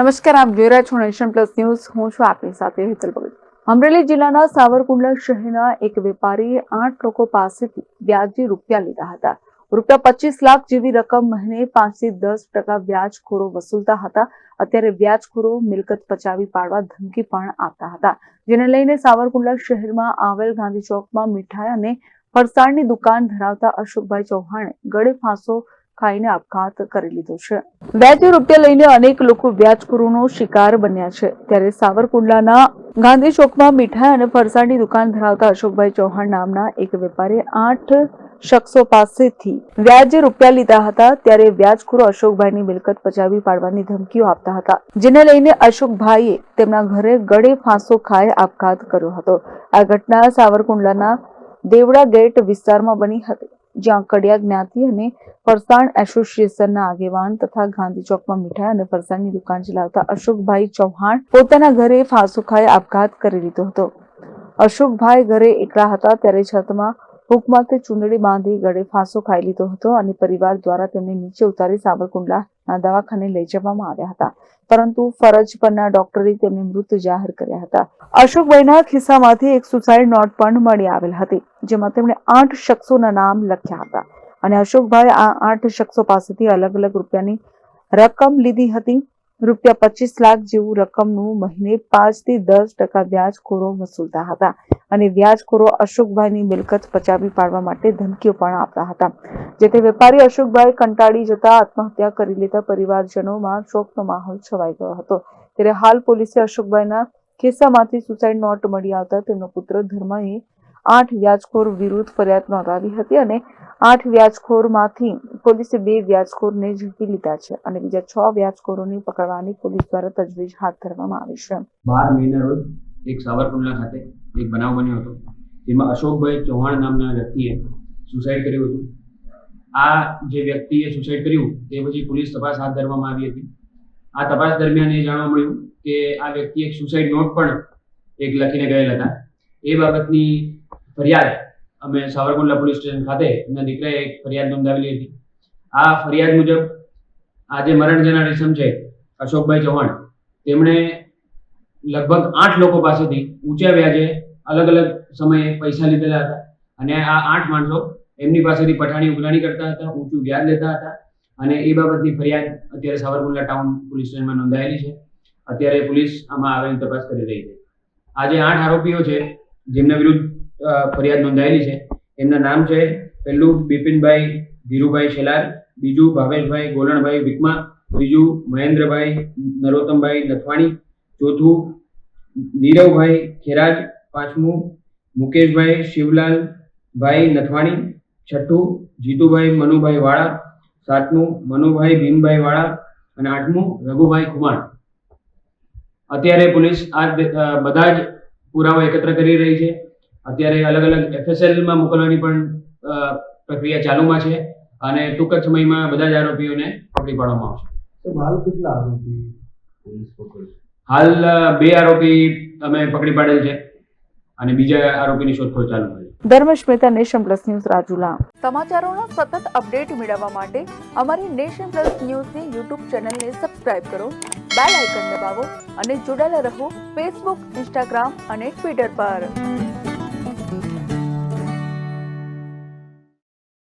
નમસ્કાર, આપ જોઈ રહ્યા છો નેશન પ્લસ ન્યૂઝ. હું છું આપની સાથે હેતલ ભગત. અમરેલી જિલ્લાના સાવરકુંડલા શહેરના એક વેપારીએ આઠ લોકો પાસેથી વ્યાજી રૂપિયા લીધા હતા. રૂપિયા પચીસ લાખ જેવી રકમ મહિને પાંચથી દસ ટકા વ્યાજખોરો વસૂલતા હતા. અત્યારે વ્યાજખોરો મિલકત પચાવી પાડવા ધમકી પણ આપતા હતા. જેને લઈને સાવરકુંડલા શહેરમાં આવેલ ગાંધી ચોકમાં મીઠાઈ અને ફરસાણની દુકાન ધરાવતા અશોકભાઈ ચૌહાણે ગળે ફાંસો ખાઈને આપઘાત કરી લીધો છે. વ્યાજે રૂપિયા લઈને અનેક લોકો વ્યાજખોરોનો શિકાર બન્યા છે. ત્યારે સાવરકુંડલાના ગાંધી ચોકમાં મીઠાઈ અને ફરસાણની દુકાન ધરાવતા અશોકભાઈ ચૌહાણ નામના એક વેપારી આઠ શખ્સો પાસેથી વ્યાજે રૂપિયા લીધા હતા. ત્યારે વ્યાજખોરો અશોકભાઈની મિલકત પચાવી પાડવાની ધમકીઓ આપતા હતા. જેને લઈને અશોકભાઈએ તેમના ઘરે ગળે ફાંસો ખાઈ આપઘાત કર્યો હતો. આ ઘટના સાવરકુંડલાના દેવડા ગેટ વિસ્તારમાં બની હતી. જ્યાં કડિયા જ્ઞાતિ અને ફરસાણ એસોસિએશનના આગેવાન તથા ગાંધી ચોકમાં મીઠાઈ અને ફરસાણની દુકાન ચલાવતા અશોકભાઈ ચૌહાણ પોતાના ઘરે ફાંસુ ખાઈ આપઘાત કરી લીધો હતો. અશોકભાઈ ઘરે એકલા હતા ત્યારે છતમાં હુકમાંથી ચૂંદડી બાંધી ગળે ફાંસો ખાઈ લીધો હતો અને પરિવાર દ્વારા તેમને નીચે ઉતારી સાબરકુંડલાના દવાખાને લઈ જવામાં આવ્યા હતા. પરંતુ ફરજ પરના ડોક્ટરે તેમને મૃત જાહેર કર્યા હતા. અશોકભાઈના ખિસ્સામાંથી એક સુસાઇડ નોટ પણ મળી આવેલ હતી, જેમાં તેમણે આઠ શખ્સોના નામ લખ્યા હતા. અને અશોકભાઈ આ આઠ શખ્સો પાસેથી અલગ અલગ રૂપિયાની રકમ લીધી હતી. રૂપિયા પચીસ લાખ જેવું રકમનું મહિને પાંચથી દસ ટકા વ્યાજખોરો વસૂલતા હતા અને વ્યાજખોરો અશોકભાઈની મિલકત પચાવી પાડવા માટે ધમકીઓ પણ આપતા હતા. જેથી વેપારી અશોકભાઈ કંટાળી જતા આત્મહત્યા કરી લેતા પરિવારજનોમાં શોકનો માહોલ છવાઈ ગયો હતો. ત્યારે હાલ પોલીસે અશોકભાઈના ખિસ્સામાંથી સુસાઇડ નોટ મળી આવતા તેમનો પુત્ર ધર્મએ આઠ વ્યાજખોર વિરુદ્ધ ફરિયાદ નોંધાવી હતી અને આઠ વ્યાજખોરમાંથી પોલીસે બે વ્યાજખોરને ઝડપી લીધા છે અને બીજા છ વ્યાજખોરોને પકડવાની પોલીસ દ્વારા તજવીજ હાથ ધરવામાં આવી છે. બાર મહિના રોજ એક સાવરકુંડલા ખાતે એક બનાવ બન્યો હતો. જેમાં અશોકભાઈ ચૌહાણ નામના વ્યક્તિએ સુસાઇડ કર્યું હતું. આ જે વ્યક્તિએ સુસાઇડ કર્યું, તે પછી પોલીસ તપાસ હાથ ધરવામાં આવી હતી. આ તપાસ દરમિયાન એ જાણવા મળ્યું કે આ વ્યક્તિ એક સુસાઇડ નોટ પણ એક લખીને ગયેલ હતા. એ બાબતની ફરિયાદ અમે સાવરકુંડલા પોલીસ સ્ટેશન ખાતે એમના દીકરાએ એક ફરિયાદ નોંધાવેલી હતી. આ ફરિયાદ મુજબ આજે મરણ જનાર રેશમ છે અશોકભાઈ ચૌહાણ. તેમણે લગભગ આઠ લોકો પાસેથી ઊંચા વ્યાજે અલગ અલગ સમયે પૈસા લીધેલા હતા અને આ આઠ માણસો એમની પાસેથી પઠાણી ઉઘરાણી કરતા હતા, ઊંચું વ્યાજ લેતા હતા અને એ બાબતની ફરિયાદ અત્યારે સાવરકુંડલા ટાઉન પોલીસ સ્ટેશનમાં નોંધાયેલી છે. અત્યારે પોલીસ આમાં આગળની તપાસ કરી રહી છે. આજે આઠ આરોપીઓ છે જેમના વિરુદ્ધ ફરિયાદ નોંધાયેલી છે. એમના નામ છે પહેલું બિપિનભાઈ ધીરુભાઈ શેલાર, બીજું ભાવેશભાઈ ગોલણભાઈ વિકમા, ત્રીજું મહેન્દ્રભાઈ નરોત્તમભાઈ નથવાણી, ચોથું નીરવભાઈ ખેરાજ, પાંચમું મુકેશભાઈ શિવલાલભાઈ નથવાણી, છઠ્ઠું જીતુભાઈ મનુભાઈ વાળા, સાતમું મનુભાઈ ભીમભાઈ વાળા અને આઠમું રઘુભાઈ કુમાર અત્યારે પોલીસ આ બધા જ પુરાવા એકત્ર કરી રહી છે. અત્યારે અલગ અલગ એફએસએલમાં મોકલવાની પણ પ્રક્રિયા ચાલુમાં છે અને ટૂંક જ સમયમાં બધા જ આરોપીઓને પકડી પાડવામાં આવશે. હાલ કેટલા આરોપી હાલ બે આરોપી અમે પકડી પાડેલ છે અને બીજા આરોપીની શોધખોળ ચાલુ છે. Dharmesh Mehta nation plus news Rajula. સમાચારોનો સતત અપડેટ મેળવવા માટે અમારી નેશન પ્લસ ન્યૂઝની યુટ્યુબ ચેનલને સબસ્ક્રાઇબ કરો બેલ આઇકન દબાવો અને જોડાયેલા રહો ફેસબુક ઇન્સ્ટાગ્રામ અને ટ્વિટર પર.